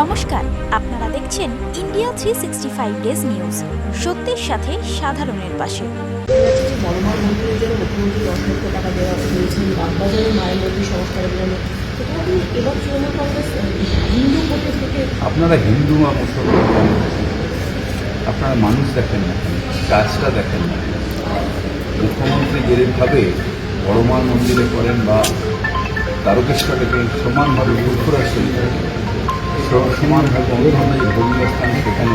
নমস্কার, আপনারা দেখছেন India three sixty five days news সত্যের সাথে সাধারণের পাশে। হিন্দু আপনারা হিন্দু বা মুসলমান? আপনারা মানুষ দেখেন না কাজটা দেখেন না মুখ্যমন্ত্রী যেভাবে বড়মার মন্দিরে করেন বা তারকেশ্বরে করেন সমানভাবে যুক্তরাষ্ট্রে করেন স- সমানভাবে অন্য ধরনের ধর্মীয় স্থান করেন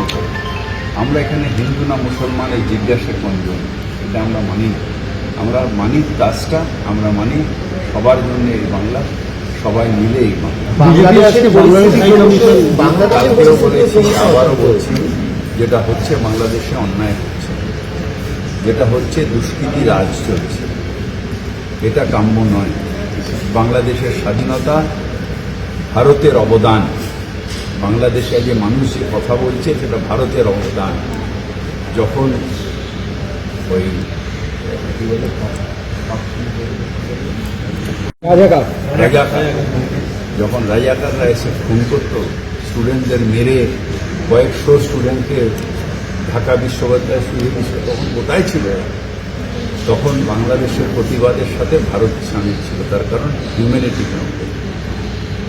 আমরা এখানে হিন্দু না মুসলমান এই জিজ্ঞাসা কোনজন এটা আমরা মানি না। আমরা মানি কাজটা আমরা মানি সবার জন্য এই বাংলা সবাই মিলে এই বাংলা। কালকেও বলেছি আবারও বলছি যেটা হচ্ছে বাংলাদেশে অন্যায় হচ্ছে। যেটা হচ্ছে দুষ্কৃতি রাজ চলছে। এটা কাম্য নয়। বাংলাদেশের স্বাধীনতা ভারতের অবদান। বাংলাদেশে যে মানুষ কথা বলছে সেটা ভারতের অবদান। যখন ওই রাজাকার। যখন রাজাকাররা এসে খুন করতো স্টুডেন্টদের মেরে কয়েকশো স্টুডেন্টকে ঢাকা বিশ্ববিদ্যালয়ে শুরু দিয়েছিল তখন কোথায় ছিল। তখন বাংলাদেশের প্রতিবাদের সাথে ভারত সামিল ছিল তার কারণ হিউম্যানিটি কাউন্টে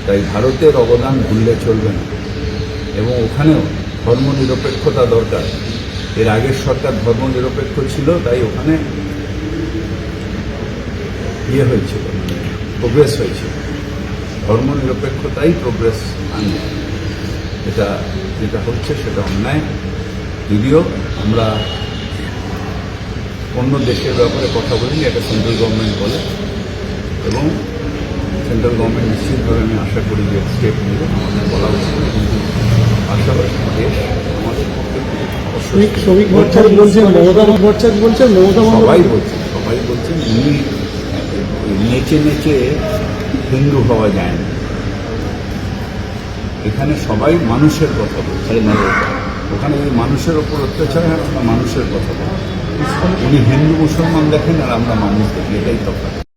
তাই ভারতের অবদান ভুললে চলবে না। এবং ওখানেও ধর্মনিরপেক্ষতা দরকার। এর আগের সরকার ধর্মনিরপেক্ষ ছিল, তাই ওখানে ইয়ে হয়েছিল প্রোগ্রেস হয়েছিল। ধর্মনিরপেক্ষতাই প্রোগ্রেস আনবে। এটা যেটা হচ্ছে সেটা অন্যায়। যদিও আমরা অন্য দেশের ব্যাপারে কথা বলিনি এটা সেন্ট্রাল গভর্নমেন্ট বলে। এবং সেন্ট্রাল গভর্নমেন্ট নিশ্চিতভাবে আমি আশা করি যে স্টেপ নেবে আমাদের বলা উচিত। কিন্তু পাশাপাশি দেশ আমাদের পক্ষে শ্রমিক শ্রমিক ভট্টাচার্য বলছেন মমতা ভট্টাচার্য বলছেন মমতা সবাই বলছেন সবাই বলছেন উনি নেচে নেচে হিন্দু হওয়া যায় না। এখানে সবাই মানুষের কথা বলছে। ওখানে যদি মানুষের ওপর অত্যাচার হয় আমরা মানুষের কথা বলি উনি হিন্দু মুসলমান দেখেন আর আমরা মানুষ দেখি এটাই তফাৎ।